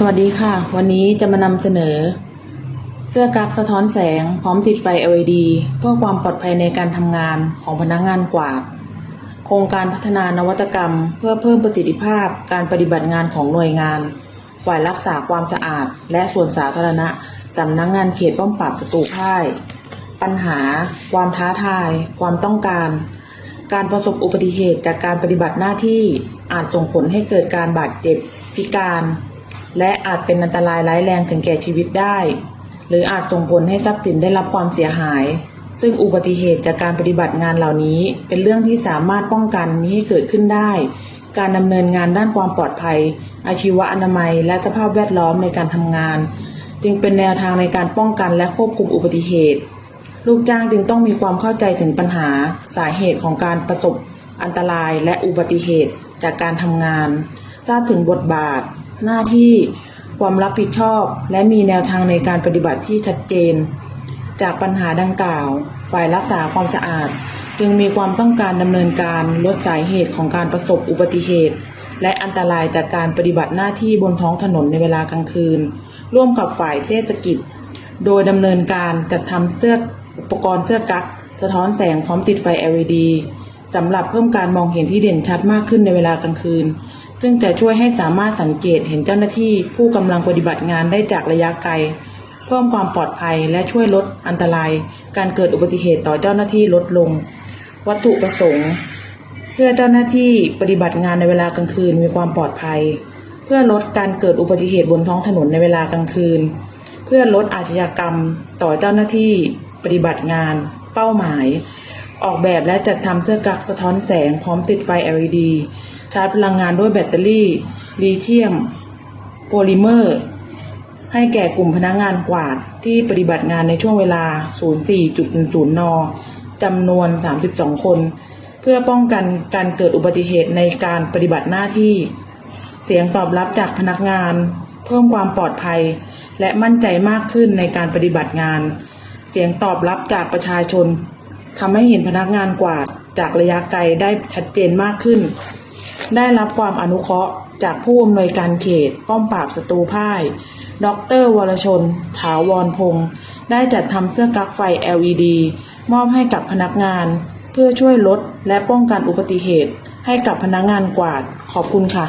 สวัสดีค่ะ วันนี้จะมานำเสนอ เสื้อกั๊กสะท้อนแสง พร้อมติดไฟ LED เพื่อความปลอดภัยในการทำงานของพนักงานกวาด โครงการพัฒนานวัตกรรม เพื่อเพิ่มประสิทธิภาพการปฏิบัติงานของหน่วยงานฝ่ายรักษาความสะอาด และส่วนสาธารณะสำนักงานเขตป้อมปราบศัตรูพ่าย ปัญหา ความท้าทาย ความต้องการ การประสบอุบัติเหตุจากการปฏิบัติหน้าที่อาจส่งผลให้เกิดการบาดเจ็บ พิการ และอาจเป็นอันตรายร้ายแรงถึงแก่ชีวิตได้ หรืออาจส่งผลให้ทรัพย์สินได้รับความเสียหาย ซึ่งอุบัติเหตุจากการปฏิบัติงานเหล่านี้ เป็นเรื่องที่สามารถป้องกันมิให้เกิดขึ้นได้ การดำเนินงานด้านความปลอดภัย อาชีวะอนามัย และสภาพแวดล้อมในการทำงาน จึงเป็นแนวทางในการป้องกันและควบคุมอุบัติเหตุ ลูกจ้างจึงต้องมีความเข้าใจถึงปัญหา สาเหตุของการประสบอันตรายและอุบัติเหตุจากการทำงาน ทราบถึงบทบาท หน้าที่ความรับผิดชอบ และมีแนวทางในการปฏิบัติที่ชัดเจน จากปัญหาดังกล่าว ฝ่ายรักษาความสะอาด จึงมีความต้องการดำเนินการลดสาเหตุของการประสบอุบัติเหตุ และอันตรายจากการปฏิบัติหน้าที่บนท้องถนนในเวลากลางคืน ร่วมกับฝ่ายเทศกิจ โดยดำเนินการจัดทำเสื้ออุปกรณ์เสื้อกั๊กสะท้อนแสงพร้อมติดไฟ LED สำหรับเพิ่มการมองเห็นที่เด่นชัดมากขึ้นในเวลากลางคืน ซึ่งจะช่วยให้สามารถสังเกตเห็นเจ้าหน้าที่ผู้กำลังปฏิบัติงานได้จากระยะไกล เพิ่มความปลอดภัยและช่วยลดอันตราย การเกิดอุบัติเหตุต่อเจ้าหน้าที่ลดลง วัตถุประสงค์ เพื่อเจ้าหน้าที่ปฏิบัติงานในเวลากลางคืนมีความปลอดภัย เพื่อลดการเกิดอุบัติเหตุบนท้องถนนในเวลากลางคืน เพื่อลดอาชญากรรมต่อเจ้าหน้าที่ปฏิบัติงาน เป้าหมาย ออกแบบและจัดทำเสื้อกั๊กสะท้อนแสงพร้อมติดไฟ LED ชาร์จพลังงานด้วยแบตเตอรี่ลิเธียมโพลิเมอร์ ให้แก่กลุ่มพนักงานกวาดที่ปฏิบัติงานในช่วงเวลา 04.00 น จำนวน 32 คน เพื่อป้องกันการเกิดอุบัติเหตุในการปฏิบัติหน้าที่ เสียงตอบรับจากพนักงาน เพิ่มความปลอดภัย และมั่นใจมากขึ้นในการปฏิบัติงาน เสียงตอบรับจากประชาชนทำให้เห็นพนักงานกวาดจากระยะไกลได้ชัดเจนมากขึ้น ได้รับความอนุเคราะห์จากผู้อำนวยการเขตป้อมปราบศัตรูพ่าย ดร วรชน ถาวรพงศ์ได้จัดทำเสื้อกั๊กไฟ LED มอบให้กับพนักงาน เพื่อช่วยลดและป้องกันอุบัติเหตุ ให้กับพนักงานกวาดขอบคุณค่ะ